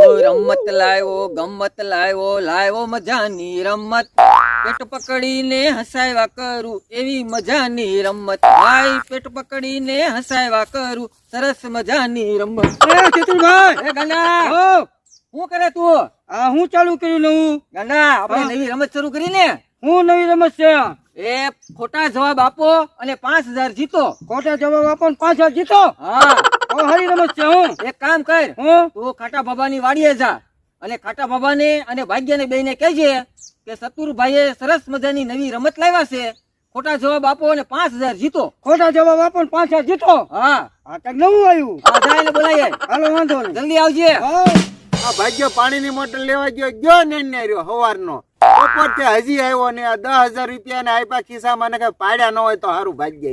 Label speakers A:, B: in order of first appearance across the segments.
A: રમત લાવ્યો ગમત લાવ્યો લાવ્યો મજાની રમત. પેટ પકડીને હસાવ્યા કરું એવી મજાની રમત. ભાઈ પેટ પકડીને હસાવ્યા કરું સરસ મજાની રમત.
B: ચતુરભાઈ
A: ગાંડા. શું કરે તું?
B: આ હું ચાલુ કર્યું નવું
A: ગાંડા આપણે નવી રમત શરૂ કરી ને?
B: હું નવી રમત છે.
A: એ ખોટા જવાબ આપો અને પાંચ હજાર જીતો.
B: ખોટા જવાબ આપો ને પાંચ હજાર જીતો?
A: હા.
B: બહુ સારી રમત હું
A: એક કામ કર.
B: હું?
A: તું ખાટા બાબાની વાડીએ જા. અને ખાટા બાબાને અને ભાગ્યને બેને કહેજે કે સતુરભાઈએ સરસ મજાની નવી રમત લાવ્યા છે. ખોટા જવાબ આપો અને પાંચ હજાર જીતો.
B: ખોટા જવાબ આપો ને પાંચ હજાર જીતો?
A: હા.
B: આ કંઈક નવું આવ્યું.
A: હા જાય બોલાય.
B: હાલો વાંધો નહીં.
A: જલ્દી આવજે.
B: હા.
C: આ ભાગ્યો પાણીની મોટર લેવા ગયો ગયો ને ને રહ્યો હવારનો. નો હજી આવ્યો ને આ દસ હજાર રૂપિયા ને આપ્યા ખિસ્સામાં ને કઈ પાડ્યા ન હોય તો સારું ભાગ્ય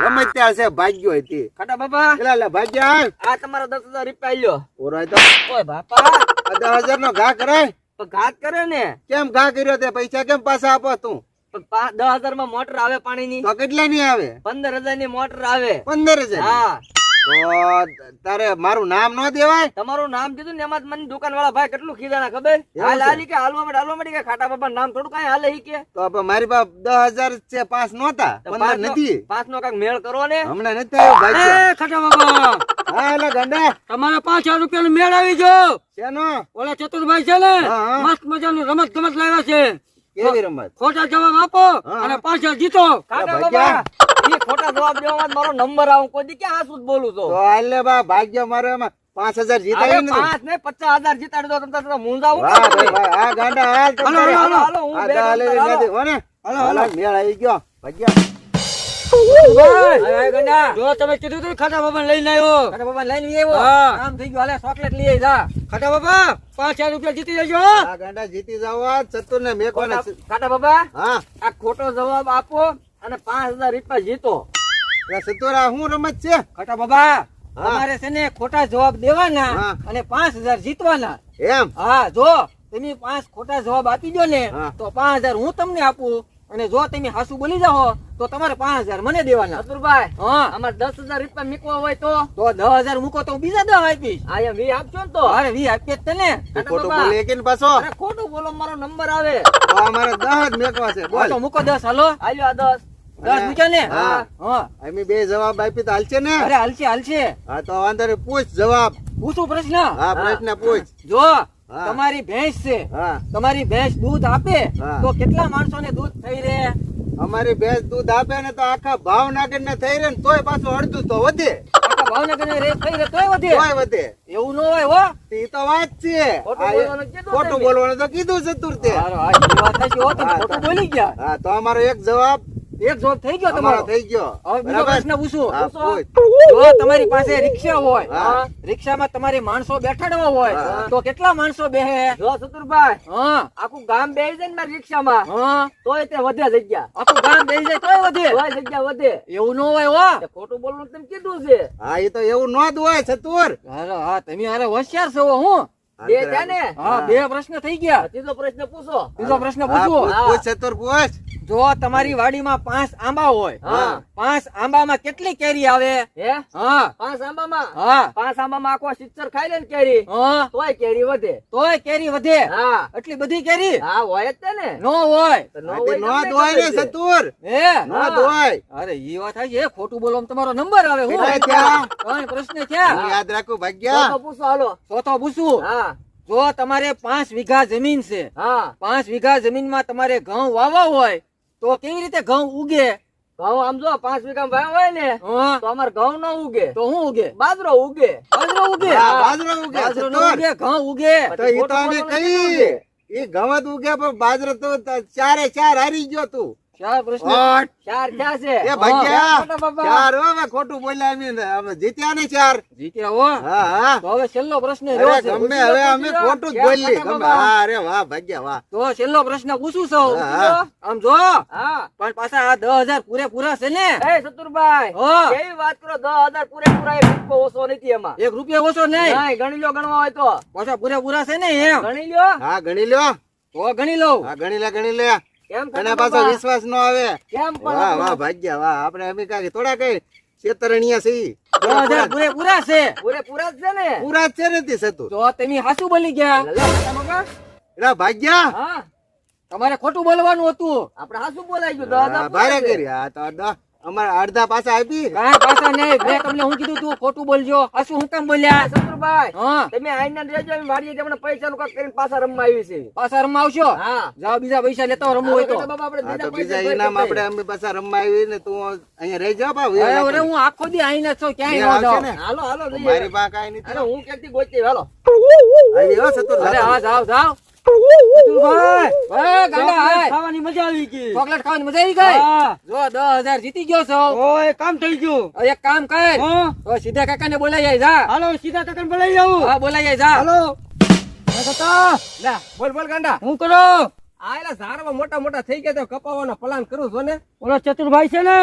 C: ગમે છે ભાગ્યો હતી
A: ખાટા બાપા.
C: એલા લે ભાગ્યા?
A: આ તમારો દસ હજાર રૂપિયા લ્યો
C: ઓરાય તો.
A: ઓય બાપા.
C: આ દસ હજાર નો ઘા કરાય.
A: તો ઘાત કરે ને.
C: કેમ ઘા કર્યો તે? પૈસા કેમ પાછા આપો તું?
A: પણ દસ હજારમાં મોટર આવે પાણીની.
C: તો કેટલા ની આવે?
A: પંદર હજારની મોટર આવે.
C: પંદર હજાર
A: હા.
C: તો તારે મારું નામ ન દેવાય?
A: તમારું નામ કીધું ને એમાં મને દુકાન વાળા ભાઈ કેટલું ખીજાણા ખબર? હાલ હાલી કે હાલવા માટે હાલવા માટે કે ખાટા બાબા નામ થોડું કઈ હાલે કે.
C: તો મારી પાસે દસ હજાર છે પાંચ નહોતા પંદર નથી
A: પાંચ નો કાંઈક મેળ કરો ને.
C: હમણાં નથી આવ્યો ભાગ્ય
B: ખાટા બાબા.
C: હા ગંડા.
B: તમારે પાંચ હજાર રૂપિયા મેળ આવી જો
C: શેનો?
B: ઓલા ચતુરભાઈ છે ને. મસ્ત મજાનું રમત ગમત લાવ્યા છે.
C: કેવી રમત?
B: ખોટા જવાબ આપો અને પાંચ હજાર જીતો.
A: ઈ ખોટા જવાબ દેવામાં મારો નંબર આવું. કોઈ દી ક્યાં હાસું બોલું છો?
C: તો હાલ બા ભાગ્ય મારે એમાં પાંચ હજાર જીતાડી નથી
A: પાંચ ને પચાસ હજાર જીતાડી દો તમે તો મૂંઝાવું
C: આ ગાંડા હાલ
B: હાલો, હાલો,
A: હાલો, હું બે
C: હાલે નથી, હો
B: હાલો,
C: હાલો. મેળ આવી ગયો ભાગ્યા.
A: હવે ગંડા.
B: જો તમે કીધું તું ખાટા બાબા લઈને આવ્યો.
A: ખાટા બાબા લઈને આવ્યો?
B: હા.
A: થઈ ગયું હાલે ચોકલેટ લઈ જા.
B: ખાટા બાબા પાંચ હજાર રૂપિયા જીતી જજો.
C: આ ગાંડા જીતી જાવ ચતુર ને છે.
A: ખાટા બાબા
C: હા.
A: આ ખોટો જવાબ આપો. અને પાંચ હજાર રૂપિયા જીતો.
C: સતોરા સતુરા શું રમત છે?
A: ખાટા બાબા
C: હા.
A: તમારે છે ને ખોટા જવાબ દેવાના અને પાંચ હજાર જીતવાના.
C: એમ?
A: હા જો તમે પાંચ ખોટા જવાબ આપી દો ને તો પાંચ હજાર હું તમને આપું અને જો તમે હાસુ બોલી જાઓ તો તમારે પાંચ હજાર મને દેવાના.
D: અતુરભાઈ
A: હા.
D: અમારે દસ હજાર રૂપિયા મૂકવા હોય તો?
A: તો દસ હજાર મૂકો તો હું બીજા દસ આપીશ.
D: હા એમ વી આપજો ને તો.
A: અરે વી આપીએ જ તને
D: ખોટું
C: બોલે કે ને પાછો?
D: અરે ખોટું બોલો મારો નંબર આવે.
C: તો અમારે દસ જ મેકવા છે બોલ.
A: તો મૂકો દસ હાલો.
D: આવ્યો આ દસ.
A: દસ
C: અને-
A: ને.
C: હા.
A: હા.
C: અમે બે જવાબ આપી તો હાલશે ને?
A: અરે હાલશે હાલશે.
C: હા તો વાંધો નહીં પૂછ જવાબ.
A: પૂછું પ્રશ્ન.
C: હા પ્રશ્ન પૂછ.
A: જો તમારી ભેંસ છે. તમારી ભેંસ દૂધ આપે તો કેટલા માણસોને દૂધ થઈ રહે?
C: અમારી ભેંસ દૂધ આપે ને તો આખા ભાવનગર ને થઈ રહે ને તોય પાછું અડધું તો વધે.
A: ભાવનગર ને રેસ થઈ રહે તોય વધે?
C: તોય વધે.
A: એવું ન હોય હો.
C: એ તો વાત છે.
D: ખોટું બોલવાનું કીધું
C: ખોટું
D: તમે.
C: બોલવાનું તો કીધું ચતુર તે.
A: હારો, હા, એ વાત સાચી હો, તમે
C: હા,
A: ખોટું બોલી ગયા.
C: હા તો અમારો એક જવાબ
A: એક જોબ થઈ ગયો તમારો?
C: થઈ ગયો.
A: હવે બીજો પ્રશ્ન પૂછું. જો તમારી પાસે રિક્ષા હોય રિક્ષામાં તમારે માણસો બેઠાડવા હોય તો કેટલા માણસો બેહે?
D: જો સતુરભાઈ
A: હા.
D: આખું ગામ બેસી જાય ને મારી રિક્ષામાં
A: હા.
D: તોય તે વધે જગ્યા.
A: આખું ગામ બેસી જાય તોય વધે?
D: તોય જગ્યા વધે.
A: એવું ન હોય હો.
D: ખોટું બોલવાનું તમે કીધું છે.
C: હા એ તો એવું નો જ હોય
A: સતુર. હા તમે હારે હોશિયાર છો હું
D: બે છે ને?
A: હા બે પ્રશ્ન થઈ ગયા.
D: ત્રીજો પ્રશ્ન પૂછો.
A: ત્રીજો પ્રશ્ન પૂછો.
C: પૂછું પૂછ, પૂછ, પૂછ.
A: જો તમારી વાડીમાં પાંચ આંબા હોય પાંચ આંબામાં કેટલી કેરી આવે?
D: હે?
A: હા.
D: પાંચ આંબામાં?
A: હા.
D: પાંચ આંબામાં આખો સિત્તર ખાઈ લે ને કેરી.
A: હા.
D: તોય કેરી વધે.
A: તોય કેરી વધે?
D: હા.
A: એટલી બધી કેરી?
D: હા હોય જ ને.
A: નો હોય.
D: નો તમને
C: ને સતુર.
A: હે?
C: નો ધોય
A: અરે ઈ વાત છે ખોટું બોલો તમારો નંબર આવે હું?
C: કેટલા
A: પ્રશ્ન
C: હું યાદ રાખો ભાગ્યા.
D: તો પૂછો હાલો.
A: ચોથો પૂછું.
D: હા.
A: જો તમારે પાંચ વીઘા જમીન છે
D: હા.
A: પાંચ વીઘા જમીનમાં તમારે ઘઉં વાવવા હોય તો કેવી રીતે ઘઉં ઉગે?
D: ઘઉં આમ જો પાંચ વીઘા ભાઈ હોય ને તો અમારે ઘઉં ન ઉગે.
A: તો શું ઉગે?
D: બાજરો ઉગે.
A: બાજરો ઉગે?
C: હા, બાજરો ઉગે.
A: બાજરો ન ઉગે ઘઉં ઉગે?
C: તો ઈ તો અમે કહી એ ઘઉં ઉગે પણ બાજરો તો ચારે ચાર હારી ગયો તું.
A: ચાર પ્રશ્ન.
D: ચાર ક્યાં છે.
C: એ. ચાર હવે ખોટું બોલ્યા અમે. જીત્યા ને ચાર.
A: જીત્યા હો.
C: હા હા.
A: તો હવે છેલ્લો પ્રશ્ન રહ્યો
C: ગમે હવે અમે ખોટું જ બોલી અરે વાહ ભાગ્યા વાહ.
A: તો છેલ્લો પ્રશ્ન પૂછું છો. આમ જો.
D: હા.
A: પણ પાછા આ દસ હજાર પૂરેપૂરા છે ને.
D: એ સતુરભાઈ
A: હા.
D: કેવી વાત કરો? દસ હજાર પૂરેપૂરા એક રૂપિયો ઓછો નથી એમાં.
A: એક રૂપિયા ઓછો નહીં.
D: નહીં ગણી લ્યો ગણવા હોય તો.
A: પાછા પૂરેપૂરા છે ને એમ.
D: ગણી લ્યો.
C: હા ગણી લ્યો.
A: તો ગણી લો
C: હા ગણી લે ગણી લે.
D: કેમ
C: પાછો વિશ્વાસ નો આવે.
D: કેમ
C: વાહ વાહ ભાગ્યા વાહ. આપણે અમે કાંઈ થોડા કઈ છેતરણિયા છે ઈ.
A: દસ હજાર પૂરેપૂરા છે.
D: પૂરેપૂરા જ છે ને.
C: પૂરા છે ને તે સતું.
A: તો તમે હાસુ બોલી ગયા.
C: એડા ભાગ્યા?
D: હા.
A: તમારે ખોટું બોલવાનું હતું.
D: આપણે હાસુ બોલાઈ ગયું.
C: દાદા ભારે કર્યા. તો અમારા અડધા પાસા આપી?
A: કાંઈ પાસા નહીં. મેં તમને હું કીધું તું ખોટું બોલજો. હાસુ હું કેમ બોલ્યા?
D: શત્રુભાઈ
A: હા.
D: તમે આઈને રેજો વાડીએ તમને પૈસા નું કાક કરીને પાસા રમવા આવી છે.
A: પાસા રમવા આવશો?
D: હા.
A: જાવ બીજા પૈસા લેતા રમવું હોય તો.
D: બાબા આપણે બીજા
C: બીજા
D: પૈસા
C: ઇનામ આપણે અમે પાછા રમવા આવી ને તું અહીંયા રહી જા ભાવ
A: અરે હું આખો દી આઈને છો ક્યાંય ન
C: આવશે
D: હાલો હાલો.
C: મારી પાસે કાઈ નથી.
D: અરે હું કેતી ગોતી હાલો.
C: આવી હો સતુર
A: અરે. હા જાવ હાય.
B: ખાવાની મજા આવી ગઈ.
A: ચોકલેટ ખાવાની મજા આવી ગઈ? જો દસ હજાર જીતી ગયો છો.
B: ઓય કામ થઈ ગયું.
A: એક કામ કર. સીધા કાકા ને બોલાઈ જાય જા.
B: હાલો સીધા તકન બોલાઈ જાઉં
A: હા બોલાઈ જાય જા.
B: હાલો. હા, કાકા.
D: લે બોલ બોલ ગાંડા.
B: હું કરો?
D: આયલા એલા મોટા મોટા થઈ ગયા તો કપાવવાનો પ્લાન કરું છો ને.
B: ઓલો ચતુરભાઈ છે ને?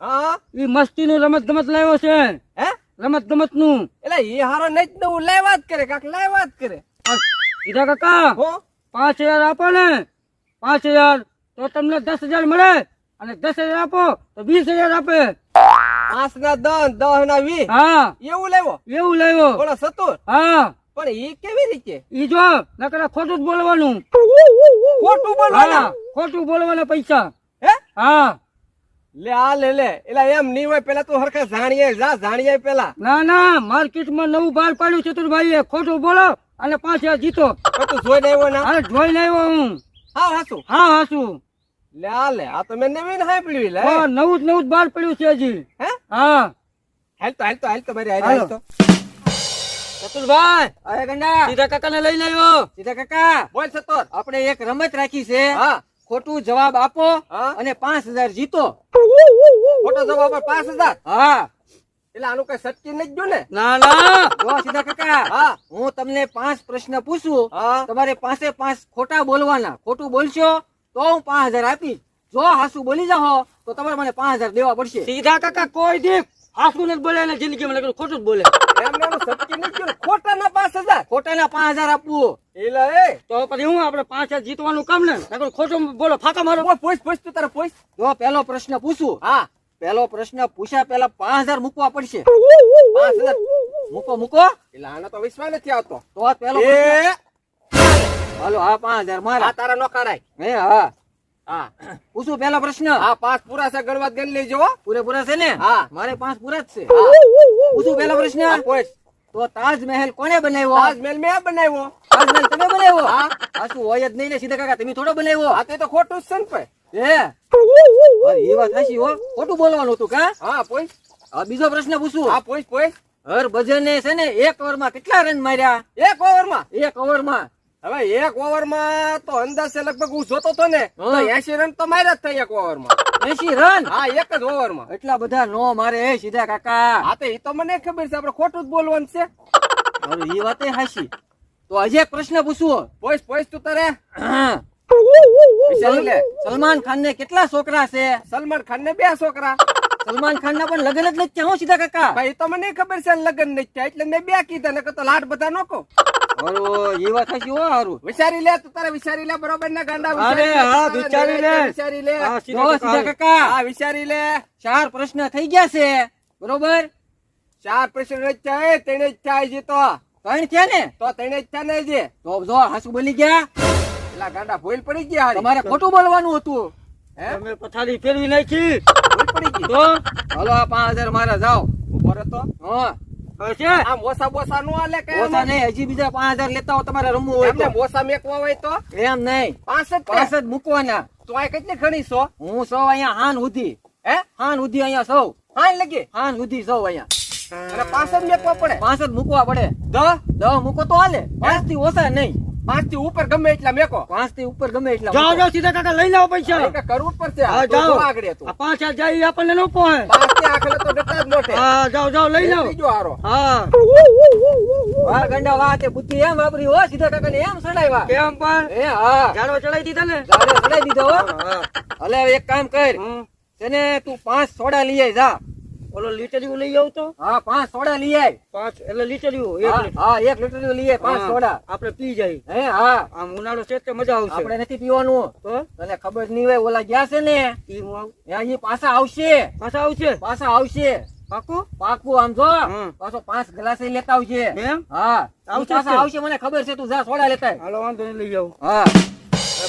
D: હા.
B: એ મસ્તી નું રમત ગમત લાવ્યો છે.
D: હે?
B: રમત ગમતનું
D: એટલે એ હારો નહીં જ નવું લાવ્યા જ કરે કાક લાવ્યા જ કરે.
B: સીધા કાકા
D: હો?
B: પાંચ હજાર આપો ને. પાંચ હજાર તો તમને દસ હજાર મળે. અને દસ હજાર આપો તો વીસ હજાર આપે.
D: પાંચ ના દસ દસ ના વીસ?
B: હા.
D: એવું લેવો?
B: એવું લાવ્યો
D: બોલો સતુર
B: હા.
D: પણ એ કેવી રીતે?
B: ઈ જો નકરા ખોટું જ બોલવાનું.
D: ખોટું બોલવાના?
B: ખોટું બોલવાના પૈસા.
D: હે?
B: હા.
D: લે આ લે લે. એટલે એમ નહીં હોય પેલા તું હરખા જાણીએ જા જાણીએ પેલા.
B: ના ના માર્કેટમાં નવું બહાર પાડ્યું ચતુરભાઈએ ખોટું બોલો. અને પાંચ હજાર જીતો.
D: તું જોઈને આવ્યો ના
B: અરે જોઈને આવ્યો હું.
D: હા હાસુ.
B: હા હાસુ.
D: લે આ લે આ તો મેં નવીન સાંભળ્યું લે.
B: હા, નવું જ નવું જ બહાર પડ્યું છે હજી.
D: હે?
B: હા.
D: હાલ તો હાલ તો હાલ તો મારી
B: હાલ.
D: તો.
B: ચતુરભાઈ.
A: અરે ગંડા.
B: સીધા કાકાને લઈને આવ્યો.
A: સીધા કાકા.
D: બોલ સતોર
A: આપણે એક રમત રાખી છે.
D: હા.
A: ખોટું જવાબ આપો
D: હા.
A: અને પાંચ હજાર જીતો.
D: ખોટો જવાબ પાંચ હજાર.
A: હા.
D: એટલે આનું કઈ સટકી નથી જો ને?
B: ના ના.
A: જો સીધા કાકા.
D: હા.
A: હું તમને પાંચ પ્રશ્ન પૂછું. તમારે પાસે પાંચ ખોટા બોલવાના. ખોટું બોલશો તો હું પાંચ હજાર આપીશ. જો હાસુ બોલી જાઓ તો તમારે મને પાંચ હજાર દેવા પડશે.
B: સીધા કાકા કોઈ દીક હાસુ નથી બોલે ને જિંદગીમાં લગન ખોટું જ બોલે.
D: એમને એનું સટકી નથી ગયું ને. ખોટા ના પાંચ હજાર.
A: ખોટાના પાંચ હજાર આપવું.
D: એટલે એ.
B: તો પછી હું આપણે પાંચ હજાર જીતવાનું કામ ને? ખોટું બોલો ફાકા મારો.
D: પૂછ પૂછ તું તારે પૂછ.
A: જો પેલો પ્રશ્ન પૂછું.
D: હા.
A: પહેલો પ્રશ્ન પૂછ્યા પહેલા પાંચ હજાર મૂકવા પડશે.
D: પાંચ હજાર
A: મૂકો મૂકો.
D: એટલે આને તો વિશ્વાસ નથી આવતો.
A: તો પહેલો પ્રશ્ન હાલો હા પાંચ હજાર
D: આ
A: મારા
D: તારા નો કરાય.
A: હે હા.
D: હા.
A: પૂછું પહેલો પ્રશ્ન.
D: હા પાંચ પૂરા છે ગણવા ગણી લેજો હો.
A: પૂરેપૂરા છે ને?
D: હા.
A: મારે પાંચ પૂરા જ છે. પૂછું પહેલો પ્રશ્ન.
D: પૂછ.
A: તો તાજમહેલ કોને બનાવ્યો?
D: તાજમહેલ મેં બનાવ્યો.
A: તાજમહેલ તમે બનાવ્યો?
D: હા.
A: આ શું હોય જ નહીં ને સીધા કાકા તમે થોડો બનાવ્યો?
D: આ તો ખોટું જ છે ને
A: એ વાત હાચી હો. ખોટું બોલવાનું હતું કા?
D: હા પોઈ.
A: આ બીજો પ્રશ્ન પૂછું.
D: હા પોઈ પોઈ.
A: હર ભજને છે ને એક ઓવરમાં કેટલા રન માર્યા?
D: એક ઓવરમાં?
A: એક ઓવરમાં.
D: હવે એક ઓવરમાં તો અંદાજે લગભગ હું જોતો તો ને એસી રન તો માર્યા જ થાય એક ઓવરમાં.
A: એસી રન.
D: હા એક જ ઓવરમાં.
A: એટલા બધા નો મારે એ સીધા કાકા.
D: હા તો એ તો મને ખબર છે આપણે ખોટું જ બોલવાનું છે.
A: હવે એ વાતે હાચી તો આજે પ્રશ્ન પૂછવો.
D: પોઈસ પોઈસ તું તારે.
A: સલમાન ખાન ને કેટલા છોકરા છે?
D: સલમાન ખાન ને બે છોકરા.
A: સલમાન ખાન ના પણ લગ્ન જ નથી હો સીધા કાકા.
D: ભાઈ તો મને ખબર છે લગ્ન નથી એટલે મેં બે કીધા ને તો લાડ બધા નો કહો.
A: એ વાત હાચી હો હારું.
D: વિચારી લે તારે વિચારી લે બરોબર ના ગાંડા
B: અરે, હા, વિચારી લે.
D: વિચારી લે.
B: સીધા
A: સીધા
B: કાકા.
A: કાકા.
D: હા વિચારી લે.
A: ચાર પ્રશ્ન થઈ ગયા છે. બરોબર?
D: ચાર પ્રશ્ન થાય તેને જ થાય છે તો.
A: ત્રણ થયા ને?
D: તો તેને જ નહીં ને જે
A: તો જો હાસુ બોલી ગયા.
D: પેલા ગાંડા ભૂલ પડી ગયા.
A: તમારે ખોટું બોલવાનું હતું.
D: હે?
B: તમે પથારી ફેરવી નાખી.
D: પડી ગઈ.
B: તો?
A: હાલો પાંચ હજાર મારા જાઓ.
D: ઊભો રહે તો.
A: હા.
D: આમ ઓસા બોસા નો આલે કે
A: ઓછા નહીં હજી બીજા પાંચ હજાર લેતા હો તમારે રમવું હોય તો.
D: મોસા મેકવા હોય તો?
A: એમ નહીં.
D: પાંચ જ
A: પાંચ જ મૂકવાના.
D: તો આ કેટલી ખણી છો?
A: હું સૌ અહીંયા હાન સુધી.
D: હે?
A: હાન સુધી અહીંયા સૌ.
D: હાન લગી?
A: હાન સુધી સૌ અહીંયા.
D: પાંચ જ મેકવા પડે?
A: પાંચ જ મૂકવા પડે.
D: દ
A: દહ મૂકો તો હાલે. પાંચથી ઓછા નહીં.
D: પાંચથી ઉપર ગમે એટલા મેકો.
A: પાંચથી ઉપર ગમે એટલા
B: જાઓ જાઓ સીધા કાકા લઈ લાવો પૈસા.
D: કરવું પડશે.
B: હા, જાઓ.
D: આગળ તું
B: પાંચ હજાર જાય આપણને નો પોહે.
D: પાંચથી આખલે તો ડટા જ મોટે.
B: હા જાઓ જાઓ લઈ લાવો
D: બીજો હારો.
B: હા.
A: વાહ ગંડા વાહ તે બુદ્ધિ એમ વાપરી હો સીધા કાકા એમ સડાવ્યા.
B: કેમ પણ?
A: એ હા.
B: ઝાડવા ચડાઈ દીધા ને?
A: સડાઈ દીધો હો. હલે એક કામ કર. છે તું પાંચ સોડા લઈ જા.
B: ઓલો લીટરિયું લઈ આવતો
A: હા પાંચ સોડા લઈ આય.
B: પાંચ એટલે લીટરિયું એક
A: હા,
B: લીટર.
A: એક લીટર લઈ આય પાંચ સોડા.
B: આપણે પી જાય.
A: હે હા.
B: આમ ઉનાળો છે તે મજા આવશે.
A: આપણે નથી પીવાનું.
B: તો?
A: તને ખબર નહીં હોય ઓલા ગયા છે ને?
B: ઈ હું આવું.
A: એ અહીં પાછા આવશે.
B: પાછા આવશે?
A: પાછા આવશે. પાકું?
E: પાકું આમ જો. પાછો પાંચ ગ્લાસ લેતા આવજે.
A: એમ?
E: હા.
A: આવશે
E: આવશે મને ખબર છે તું જા સોડા લેતા
A: હાલો વાંધો નહીં લઈ જાઉં
E: હા.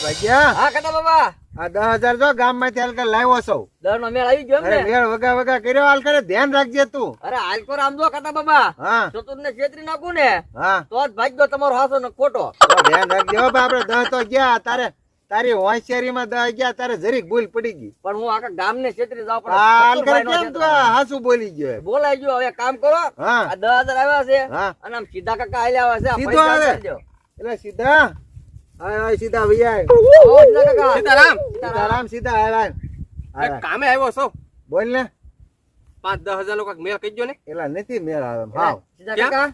C: ભાગ્યા.
E: હા કદા બાબા.
C: આ દસ હજાર જો ગામમાંથી હાલ લાવ્યો છો.
E: દર નો મેળ આવી ગયો ને?
C: વેળ વગા વગા કર્યો હાલ કરે ધ્યાન રાખજે તું.
E: અરે હાલ પર જો કટા બાબા.
C: હા.
E: ચતુર ને છેતરી નાખું ને
C: હા.
E: તો જ ભાગ્યો તમારો હાસો ને ખોટો.
C: ધ્યાન રાખજે હો દસ તો ગયા તારે તારી હોશિયારીમાં દસ ગયા તારે જરીક ભૂલ પડી ગઈ.
E: પણ હું આખા ગામ ને છેતરી જાવ
C: હાલ કરે કેમ તું હાસુ બોલી ગયો
E: બોલાઈ ગયો હવે કામ કરો.
C: હા.
E: આ દસ હજાર આવ્યા છે
C: હા.
E: અને આમ સીધા કાકા હાલ્યા આવ્યા છે
C: સીધો આવે. એટલે સીધા. હાય હાય સીધા ભૈયા
E: આવો સીધા કાકા.
D: સીતારામ.
C: સીતારામ સીધા હાય હાય હાય,
D: એક
C: હાય.
D: કામે આવ્યો છો?
C: બોલ ને.
D: પાંચ દસ હજાર લોકો મેળ કહી ને.
C: એલા નથી મેળ આવે એમ,
E: સીધા કાકા.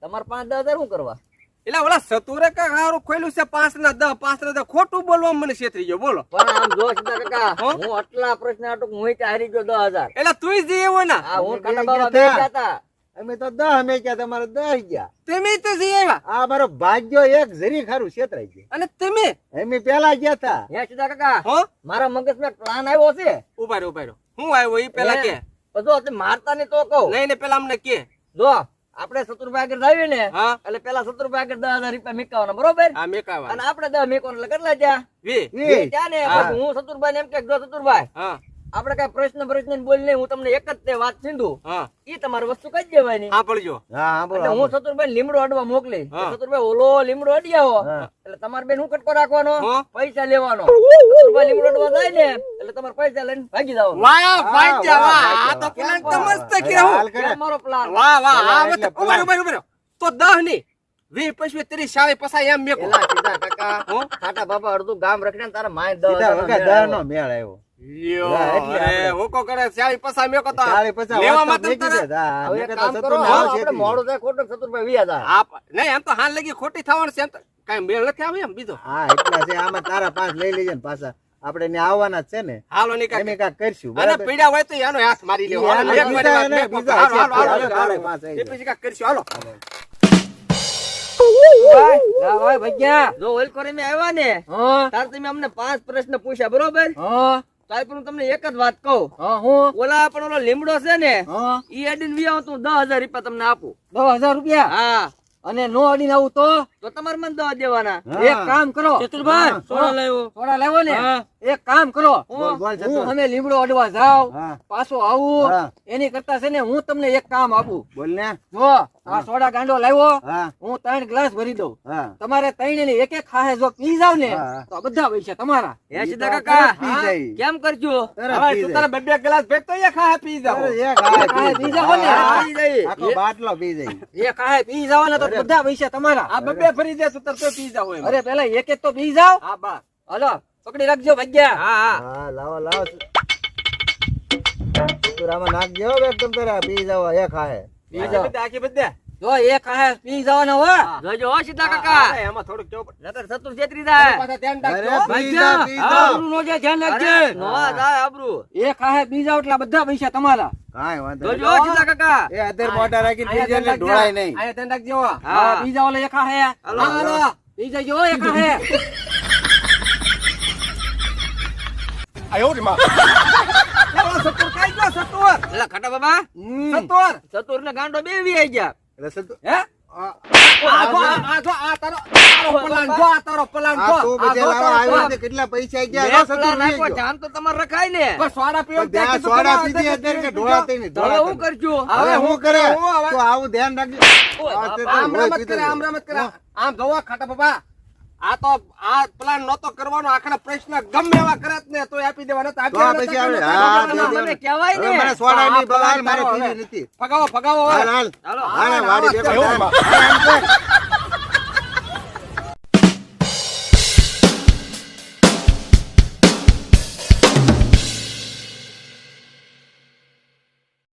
E: તમારે પાંચ દસ હજાર શું કરવા?
D: એટલે ઓલા સતુરે કા હારું ખોલ્યું છે પાંચ ના દસ પાંચ ના દસ. ખોટું બોલવા મને છેતરી ગયો બોલો.
E: પણ આમ જો સીધા કાકા
D: હું?
E: આટલા પ્રશ્ન આટુક હું હારી ગયો દસ હજાર.
D: એટલે તું જે એવો ના.
E: હું કાકા બાબા
C: ગયા. અમે તો દહ અમે ગયા તમારે દહ ગયા.
D: તમે તો જઈ આવ્યા.
C: આ મારો ભાગ્યો એક જરી ખારું છેતરાઈ ગયો.
D: અને તમે?
C: અમે પેલા ગયા હતા
E: હે સુધા કાકા
D: હો?
E: મારા મગજમાં પ્લાન આવ્યો છે?
D: ઉભારો ઉભારો હું આવ્યો એ પેલા કે?
E: બધો જો મારતા ને તો કહું.
D: નહીં ને પેલા અમને કે.
E: જો આપણે શત્રુભાઈ આગળ આવી ને એટલે પેલા શત્રુભાઈ આગળ દસ હજાર રૂપિયા મીકાવાના બરોબર?
D: હા મેકાવા
E: અને આપણે દસ મીકવાના એટલે કેટલા ત્યાં
D: વી.
E: ત્યાં ને
D: હા.
E: શત્રુભાઈ ને એમ કે જો શત્રુભાઈ
D: હા.
E: આપણે કઈ પ્રશ્ન પ્રશ્ન બોલ નહીં હું તમને એક જ તે વાત સીધું.
D: હા.
E: ઈ તમારી વસ્તુ કઈ દેવાની.
D: હા પડજો
C: હા હા બોલો
E: એટલે હું શત્રુભાઈ લીમડો અડવા મોકલી.
D: હા.
E: શત્રુભાઈ ઓલો લીમડો અડી આવો એટલે તમારે બેન હું કટકો રાખવાનો? પૈસા લેવાનો. સતુરભાઈ લીમડો અડવા જાય ને એટલે તમારે પૈસા લઈને ભાગી જાવ
D: વાહ વાહ
C: વાહ,
D: આ તો પ્લાન
C: વાહ, કે હું?
E: મારો પ્લાન
D: વાહ વાહ આ મત ઊભા ઊભા ઊભા તો દહની વી પછી ત્રીસ સાડી પસાય એમ મેકો.
E: સીધા કાકા.
D: હું?
E: ખાટા બાપા અડધું ગામ રખડે તારા માય દસ
C: સીધા
E: હજારનો
C: વગર
E: મેળ
C: દહ
E: આવ્યો.
C: નો મેળ આવ્યો.
E: ખોટું શત્રુભાઈ વિયા જાય
D: આપ નહીં એમ તો હાલ લગી ખોટી થવાનું છે કઈ મેળ નથી આવે એમ બીજો.
C: હા એટલા છે આમાં તારા પાંચ લઈ લેજે ને પાછા. આપણે ને આવવાના છે ને.
D: હાલો ની
C: એને
D: કાંઈ
C: કરશું
D: અને પીડા હોય તો એનો હાથ મારી લેવો. હાલો, એક મારી વાત
C: એને બીજા
D: હાલો, હાલો, હાલો,
C: હાલો,
D: હાલો.
C: હાલો, પાંચ આવી
D: એ પછી કાંઈક કરશું હાલો.
E: જા ભગ્યા. જો ઓઇલ કોરી આવ્યા ને તાર તમે અમને પાંચ પ્રશ્ન પૂછ્યા બરોબર?
A: હા.
E: પણ હું તમને એક જ વાત કહું.
A: હા હું?
E: ઓલા પણ ઓલો લીમડો છે ને
A: હા.
E: ઈ અડીને તો હું દસ હજાર રૂપિયા તમને આપું.
A: દસ હજાર રૂપિયા?
E: હા.
A: અને નો અડીને આવું તો?
E: તો તમારે મને દવા દેવાના.
A: એક કામ કરો.
E: ચતુરભાઈ, સોડા લેવો.
A: સોડા લેવો ને? એક કામ કરો. હું. અમે લીમડો અડવા જાવ પાછો આવું. એની કરતા છે ને હું તમને એક કામ આપું.
C: બોલ ને.
A: જો આ સોડા ગાંડો લાવ્યો.
C: હું.
A: ત્રણ ગ્લાસ ભરી દઉં. તમારે ત્રણે ની એક એક ખાહે જો પી જાવ ને તો બધા પૈસા તમારા.
E: હે સીધા કાકા
C: તરત પી જાય.
E: કેમ કરજો?
D: હવે તું તારા બે બે ગ્લાસ ભેગતો એ ખાહે પી જાવ.
C: એક
A: ખાય
C: પી
A: જાવ ને.
C: આખો બાટલો પી જાય.
A: એ ખાહે પી જવાના તો બધા પૈસા તમારા.
D: આ બે બે ફરી દે તો પી જાવ એમ.
A: અરે પેલા એક એક તો પી જાવ
D: હા બા.
A: હલો પકડી રાખજો ભગ્યા.
E: હા હા.
C: હા લાવો લાવો. ચતુરામાં નાખજો એકદમ તારા. પી જાવ એક હાય
A: પી
D: જાવ આખી બધે.
A: જો એક ખાહે પી જવાનો હો.
E: જોજો હો સીધા કાકા.
D: એમાં થોડુંક પડે.
E: નકર સતુર છેતરી જાય.
D: પાછા ધ્યાન
C: અરે
D: રાખજો
C: જા જા.
A: આબરૂ નો જે ધ્યાન રાખજે.
E: નો જાય આબરૂ
A: એક પી જાવ એટલે બધા પૈસા તમારા.
C: કાઈ વાંધો
E: જોજો. સીધા કાકા.
C: એ અધર મોટા રાખીને પી
A: અહીંયા
C: જાય ઢોળાય નહીં.
A: આ ધ્યાન રાખજો.
E: હા.
A: જાવ એટલે એક ખાહે
E: હાલો,
A: હાલો.
E: હાલો.
A: પી જજો હો, એક રે
D: ઓલો સતુર કાઈ ગયો સતુર
E: એલા ખાટા બાબા.
D: સતુર
E: સતુર ને ગાંડો બે વી આઈ ગયા.
D: હે?
C: આ તું. છે, કેટલા પૈસા
E: રખાય ને. હું કરજો?
C: હવે હું કરે?
D: હું
C: આવું ધ્યાન રાખજો.
D: આમ રમત કરે આમ. રમત કરે. આમ જોવો ખાટા બાબા આ તો આ પ્લાન નતો કરવાનો. આખા પ્રશ્ન ગમે એવા કરત ને તો આપી દેવાનો. તો આપી દેવાના
C: આવે.
D: તો
C: હા,
D: આપી
C: દે
E: મને કહેવાય
C: હવે
E: ને.
C: મને સોડા ની
D: પ્લાન
C: મારે પીવી નથી.
D: ફગાવો ફગાવો.
C: હાલ હાલ.
E: હાલો
C: હાલ, વાડી કર.